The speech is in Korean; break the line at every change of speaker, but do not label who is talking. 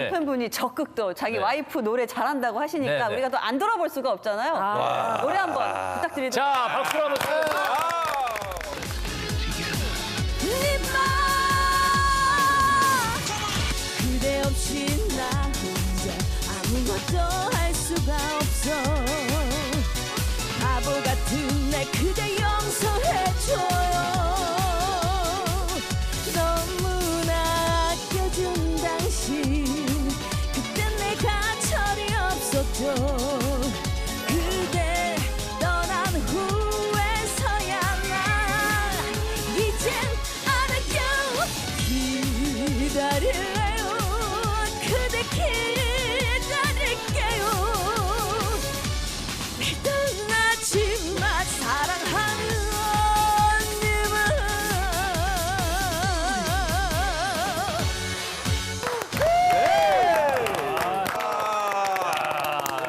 남편분이 적극 또 자기
네.
와이프 노래 잘한다고 하시니까
네, 네.
우리가 또 안 들어볼 수가 없잖아요. 노래 한번 부탁드리도록
자, 박수로 한번 쳐주세요.
그대 없이 나 혼자 아무것도 할 수가 없어 바보 같은 날 그대 that is